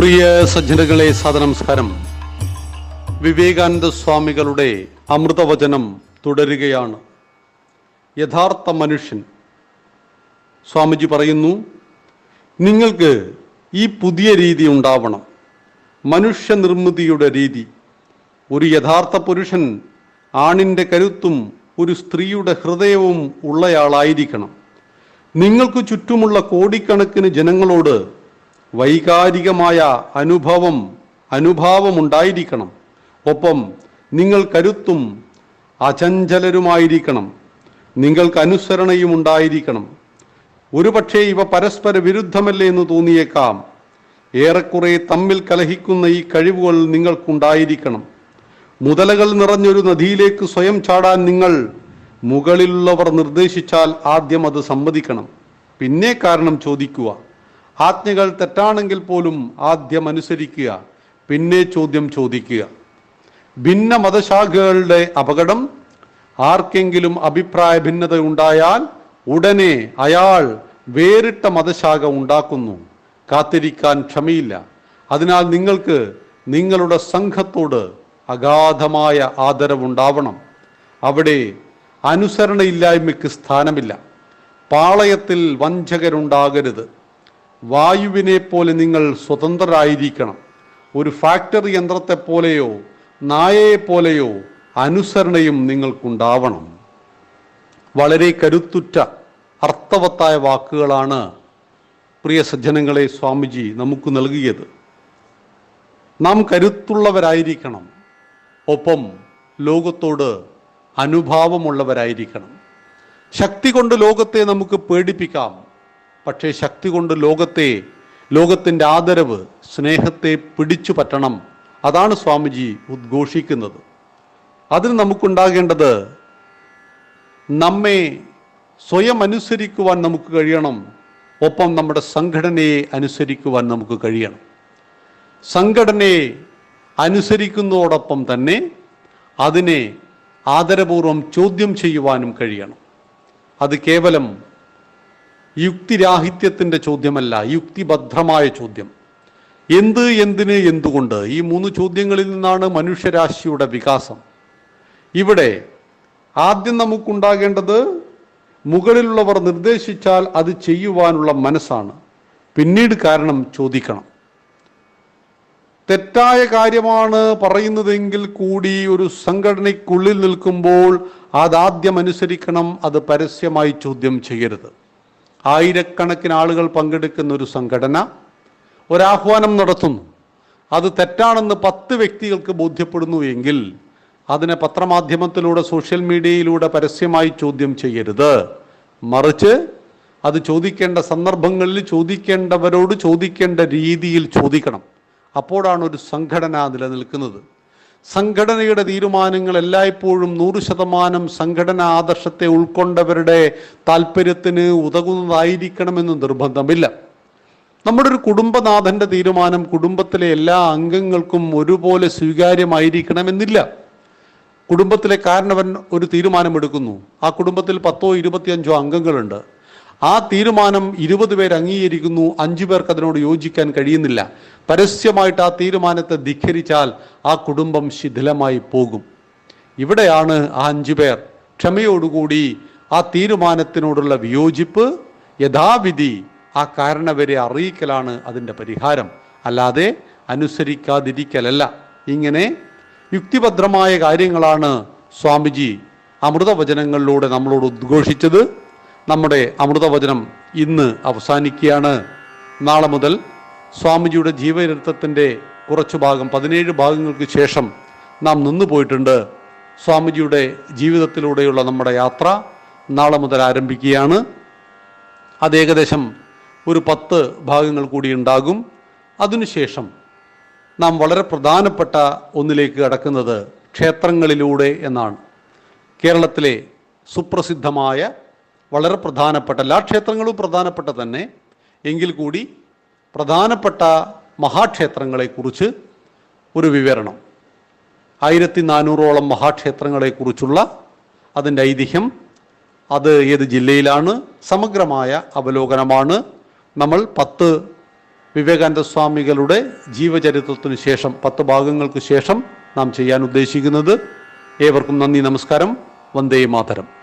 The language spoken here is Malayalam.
പ്രിയ സജ്ജനങ്ങളെ സദനമസ്കാരം. വിവേകാനന്ദ സ്വാമികളുടെ അമൃതവചനം തുടരുകയാണ്. യഥാർത്ഥ മനുഷ്യൻ. സ്വാമിജി പറയുന്നു നിങ്ങൾക്ക് ഈ പുതിയ രീതി ഉണ്ടാവണം. മനുഷ്യ നിർമ്മിതിയുടെ രീതി. ഒരു യഥാർത്ഥ പുരുഷൻ ആണിന്റെ കരുത്തും ഒരു സ്ത്രീയുടെ ഹൃദയവും ഉള്ളയാളായിരിക്കണം. നിങ്ങൾക്ക് ചുറ്റുമുള്ള കോടിക്കണക്കിന് ജനങ്ങളോട് വൈകാരികമായ അനുഭവം അനുഭാവമുണ്ടായിരിക്കണം. ഒപ്പം നിങ്ങൾ കരുത്തും അചഞ്ചലരുമായിരിക്കണം. നിങ്ങൾക്ക് അനുസരണയും ഉണ്ടായിരിക്കണം ഒരുപക്ഷേ ഇവ പരസ്പര വിരുദ്ധമല്ലേ എന്ന് തോന്നിയേക്കാം. ഏറെക്കുറെ തമ്മിൽ കലഹിക്കുന്ന ഈ കഴിവുകൾ നിങ്ങൾക്കുണ്ടായിരിക്കണം. മുതലകൾ നിറഞ്ഞൊരു നദിയിലേക്ക് സ്വയം ചാടാൻ നിങ്ങൾ മുകളിലുള്ളവർ നിർദ്ദേശിച്ചാൽ ആദ്യം അത് സമ്മതിക്കണം. പിന്നെ കാരണം ചോദിക്കുക. ആജ്ഞകൾ തെറ്റാണെങ്കിൽ പോലും ആദ്യം അനുസരിക്കുക പിന്നെ ചോദ്യം ചോദിക്കുക. ഭിന്ന മതശാഖകളുടെ അപകടം ആർക്കെങ്കിലും അഭിപ്രായ ഭിന്നത ഉണ്ടായാൽ ഉടനെ അയാൾ വേറിട്ട മതശാഖ ഉണ്ടാക്കുന്നു. കാത്തിരിക്കാൻ ക്ഷമയില്ല. അതിനാൽ നിങ്ങൾക്ക് നിങ്ങളുടെ സംഘത്തോട് അഗാധമായ ആദരവുണ്ടാവണം. അവിടെ അനുസരണയില്ലായ്മയ്ക്ക് സ്ഥാനമില്ല. പാളയത്തിൽ വഞ്ചകരുണ്ടാകരുത്. വായുവിനെ പോലെ നിങ്ങൾ സ്വതന്ത്രരായിരിക്കണം. ഒരു ഫാക്ടറി യന്ത്രത്തെ പോലെയോ നായയെ പോലെയോ അനുസരണയും നിങ്ങൾക്കുണ്ടാവണം. വളരെ കരുത്തുറ്റ അർത്ഥവത്തായ വാക്കുകളാണ് പ്രിയ സജ്ജനങ്ങളെ സ്വാമിജി നമുക്ക് നൽകിയത്. നാം കരുത്തുള്ളവരായിരിക്കണം. ഒപ്പം ലോകത്തോട് അനുഭാവമുള്ളവരായിരിക്കണം. ശക്തി കൊണ്ട് ലോകത്തെ നമുക്ക് പേടിപ്പിക്കാം. പക്ഷേ ശക്തി കൊണ്ട് ലോകത്തെ ലോകത്തിന്റെ ആദരവ് സ്നേഹത്തെ പിടിച്ചു പറ്റണം. അതാണ് സ്വാമിജി ഉദ്ഘോഷിക്കുന്നത്. അതിന് നമുക്കുണ്ടാകേണ്ടത് നമ്മെ സ്വയം അനുസരിക്കുവാൻ നമുക്ക് കഴിയണം. ഒപ്പം നമ്മുടെ സംഘടനയെ അനുസരിക്കുവാൻ നമുക്ക് കഴിയണം. സംഘടനയെ അനുസരിക്കുന്നതോടൊപ്പം തന്നെ അതിനെ ആദരപൂർവം ചോദ്യം ചെയ്യുവാനും കഴിയണം. അത് കേവലം യുക്തിരാഹിത്യത്തിന്റെ ചോദ്യമല്ല യുക്തിഭദ്രമായ ചോദ്യം. എന്ത് എന്തിന് എന്തുകൊണ്ട്? ഈ മൂന്ന് ചോദ്യങ്ങളിൽ നിന്നാണ് മനുഷ്യരാശിയുടെ വികാസം. ഇവിടെ ആദ്യം നമുക്കുണ്ടാകേണ്ടത് മുകളിലുള്ളവർ നിർദ്ദേശിച്ചാൽ അത് ചെയ്യുവാനുള്ള മനസ്സാണ്. പിന്നീട് കാരണം ചോദിക്കണം. തെറ്റായ കാര്യമാണ് പറയുന്നതെങ്കിൽ കൂടി ഒരു സംഘടനയ്ക്കുള്ളിൽ നിൽക്കുമ്പോൾ അതാദ്യം അനുസരിക്കണം അത് പരസ്യമായി ചോദ്യം ചെയ്യരുത്. ആയിരക്കണക്കിന് ആളുകൾ പങ്കെടുക്കുന്ന ഒരു സംഘടന ഒരാഹ്വാനം നടത്തുന്നു. അത് തെറ്റാണെന്ന് പത്ത് വ്യക്തികൾക്ക് ബോധ്യപ്പെടുന്നു എങ്കിൽ അതിനെ പത്രമാധ്യമത്തിലൂടെ സോഷ്യൽ മീഡിയയിലൂടെ പരസ്യമായി ചോദ്യം ചെയ്യരുത്. മറിച്ച് അത് ചോദിക്കേണ്ട സന്ദർഭങ്ങളിൽ ചോദിക്കേണ്ടവരോട് ചോദിക്കേണ്ട രീതിയിൽ ചോദിക്കണം. അപ്പോഴാണ് ഒരു സംഘടന നിലനിൽക്കുന്നത്. സംഘടനയുടെ തീരുമാനങ്ങൾ എല്ലായ്പ്പോഴും നൂറ് ശതമാനം സംഘടനാ ആദർശത്തെ ഉൾക്കൊണ്ടവരുടെ താല്പര്യത്തിന് ഉതകുന്നതായിരിക്കണമെന്ന് നിർബന്ധമില്ല. നമ്മുടെ ഒരു കുടുംബനാഥന്റെ തീരുമാനം കുടുംബത്തിലെ എല്ലാ അംഗങ്ങൾക്കും ഒരുപോലെ സ്വീകാര്യമായിരിക്കണമെന്നില്ല. കുടുംബത്തിലെ കാരണവൻ ഒരു തീരുമാനമെടുക്കുന്നു. ആ കുടുംബത്തിൽ പത്തോ ഇരുപത്തിയഞ്ചോ അംഗങ്ങളുണ്ട്. ആ തീരുമാനം ഇരുപത് പേർ അംഗീകരിക്കുന്നു അഞ്ചു പേർക്ക് അതിനോട് യോജിക്കാൻ കഴിയുന്നില്ല. പരസ്യമായിട്ട് ആ തീരുമാനത്തെ ധിഖരിച്ചാൽ ആ കുടുംബം ശിഥിലമായി പോകും. ഇവിടെയാണ് ആ അഞ്ചു പേർ. ക്ഷമയോടുകൂടി ആ തീരുമാനത്തിനോടുള്ള വിയോജിപ്പ് യഥാവിധി ആ കാരണവരെ അറിയിക്കലാണ് അതിന്റെ പരിഹാരം. അല്ലാതെ അനുസരിക്കാതിരിക്കലല്ല. ഇങ്ങനെ യുക്തിഭദ്രമായ കാര്യങ്ങളാണ് സ്വാമിജി അമൃതവചനങ്ങളിലൂടെ നമ്മളോട് ഉദ്ഘോഷിച്ചത്. നമ്മുടെ അമൃതവചനം ഇന്ന് അവസാനിക്കുകയാണ്. നാളെ മുതൽ സ്വാമിജിയുടെ ജീവചരിത്രത്തിന്റെ കുറച്ചു ഭാഗം പതിനേഴ് ഭാഗങ്ങൾക്ക് ശേഷം നാം നിന്നു പോയിട്ടുണ്ട്. സ്വാമിജിയുടെ ജീവിതത്തിലൂടെയുള്ള നമ്മുടെ യാത്ര നാളെ മുതൽ ആരംഭിക്കുകയാണ്. അത് ഏകദേശം ഒരു പത്ത് ഭാഗങ്ങൾ കൂടി ഉണ്ടാകും. അതിനുശേഷം നാം വളരെ പ്രധാനപ്പെട്ട ഒന്നിലേക്ക് കടക്കുന്നത് ക്ഷേത്രങ്ങളിലൂടെ എന്നാണ്. കേരളത്തിലെ സുപ്രസിദ്ധമായ വളരെ പ്രധാനപ്പെട്ട എല്ലാ ക്ഷേത്രങ്ങളും പ്രധാനപ്പെട്ട തന്നെ. എങ്കിൽ കൂടി പ്രധാനപ്പെട്ട മഹാക്ഷേത്രങ്ങളെക്കുറിച്ച് ഒരു വിവരണം. ആയിരത്തി നാനൂറോളം മഹാക്ഷേത്രങ്ങളെക്കുറിച്ചുള്ള അതിന്റെ ഐതിഹ്യം. അത് ഏത് ജില്ലയിലാണ്? സമഗ്രമായ അവലോകനമാണ്. നമ്മൾ പത്ത് വിവേകാനന്ദ സ്വാമികളുടെ ജീവചരിത്രത്തിനു ശേഷം പത്ത് ഭാഗങ്ങൾക്ക് ശേഷം നാം ചെയ്യാൻ ഉദ്ദേശിക്കുന്നത്. ഏവർക്കും നന്ദി നമസ്കാരം. വന്ദേ മാതരം.